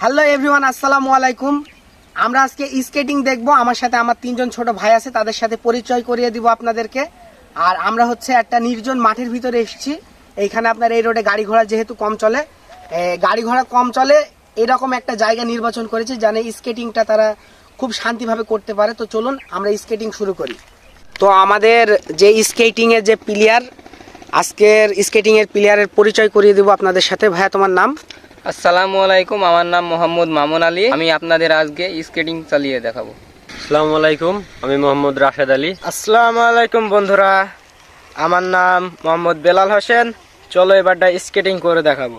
Hello everyone, আসসালামু আলাইকুম। আমরা আজকে স্কেটিং দেখব। আমার সাথে আমার তিনজন ছোট ভাই আছে, তাদের সাথে পরিচয় করিয়ে দিব আপনাদেরকে। আর আমরা হচ্ছে একটা নির্জন মাঠের ভিতরে এসেছি। এইখানে আপনার এই রোডে গাড়ি ঘোড়া যেহেতু কম চলে গাড়ি ঘোড়া কম চলে, এরকম একটা জায়গা নির্বাচন করেছে জানে স্কেটিংটা তারা খুব শান্তিভাবে করতে পারে। তো চলুন আমরা স্কেটিং শুরু করি। তো আমাদের যে স্কেটিংয়ের যে প্লেয়ার আজকের স্কেটিং এর প্লেয়ারের পরিচয় করিয়ে দেবো আপনাদের সাথে। ভাইয়া তোমার নাম? আসসালামু আলাইকুম আমার নাম মোহাম্মদ মামুন আলী। আমি আপনাদের আজকে স্কেটিং চালিয়ে দেখাবো। আসসালামু আলাইকুম আমি মোহাম্মদ রাশেদ আলী। আসসালামু আলাইকুম বন্ধুরা আমার নাম মোহাম্মদ বেলাল হোসেন। চলো এবারটা স্কেটিং করে দেখাবো।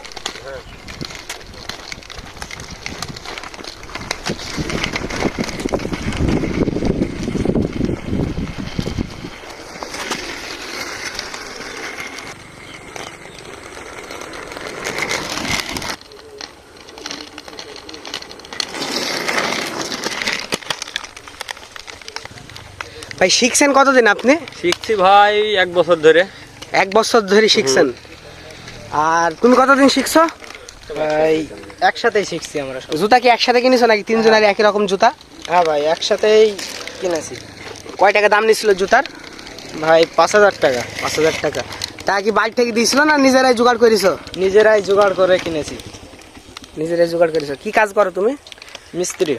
ভাই শিখছেন কতদিন আপনি? শিখছি ভাই এক বছর ধরে। এক বছর ধরে শিখছেন। আর তুমি কতদিন শিখছো? ভাই একসাথেই শিখছি আমরা জুতা কি একসাথে কিনেছো নাকি তিনজনের একই রকম জুতা? হ্যাঁ ভাই একসাথেই কিনেছি। কয় টাকা দাম নিছিল জুতার? ভাই পাঁচ হাজার টাকা পাঁচ হাজার টাকা। তা কি বাইক থেকে দিয়েছিল না নিজেরাই জোগাড় করেছ? নিজেরাই জোগাড় করে কিনেছি। নিজেরাই জোগাড় করেছ। কি কাজ করো তুমি? মিস্ত্রি।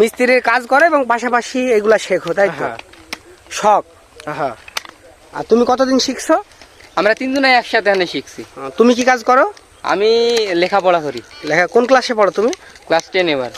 মিস্ত্রির কাজ করো এবং পাশাপাশি এগুলা শেখো তাই তো? হ্যাঁ। শখ হ্যাঁ আর তুমি কতদিন শিখছো? আমরা তিনজনে একসাথে এখানে শিখছি। তুমি কি কাজ করো? আমি লেখাপড়া করি। লেখা কোন ক্লাসে পড়ো তুমি? ক্লাস টেন এবার।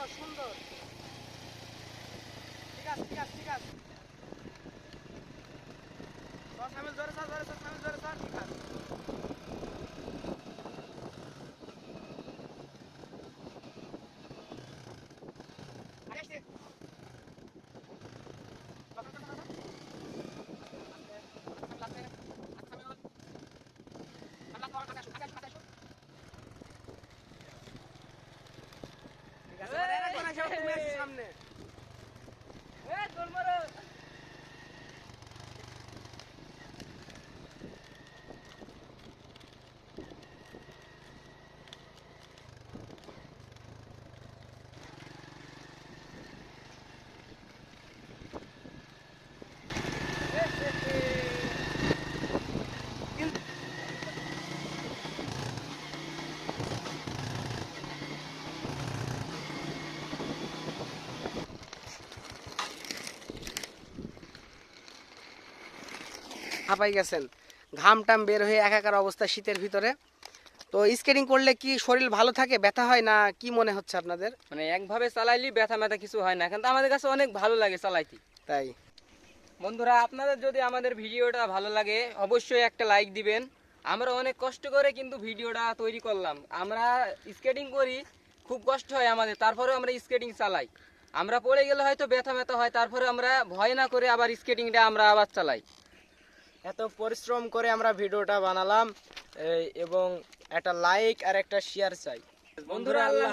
সুন্দর সুন্দর। ঠিক আছে ঠিক আছে ঠিক আছে। দশ সামনে জোরে স্যার জোরে স্যার সামনে জোরে স্যার ঠিক আছে আরে আসতে। বাবা, বাবা, বাবা। আস্তে, আস্তে, আস্তে, আস্তে, সামনে বল। সামনে আসো, কাছে আসো, কাছে আসো, কাছে আসো। ঠিক আছে, এবার এরকম আসো, তুমি আসো সামনে। হাঁপাই গেছেন। ঘাম টাম বের হয়ে একাকার অবস্থা শীতের ভিতরে। তো স্কেটিং করলে কি শরীর ভালো থাকে? ব্যথা হয় না? কি মনে হচ্ছে আপনাদের? মানে একভাবে চালাইলি ব্যথা ম্যাথা কিছু হয় না। কিন্তু আমাদের কাছে অনেক ভালো লাগে চালাইতে। তাই। বন্ধুরা আপনাদের যদি আমাদের ভিডিওটা ভালো লাগে অবশ্যই একটা লাইক দিবেন। আমরা অনেক কষ্ট করে কিন্তু ভিডিওটা তৈরি করলাম। আমরা স্কেটিং করি খুব কষ্ট হয় আমাদের। তারপরেও আমরা স্কেটিং চালাই। আমরা পড়ে গেলে হয়তো ব্যথা ব্যথা হয় তারপরে আমরা ভয় না করে আবার স্কেটিংটা আমরা আবার চালাই। এত পরিশ্রম করে আমরা ভিডিওটা বানালাম এবং একটা লাইক আর একটা শেয়ার চাই বন্ধুরা, আল্লাহ।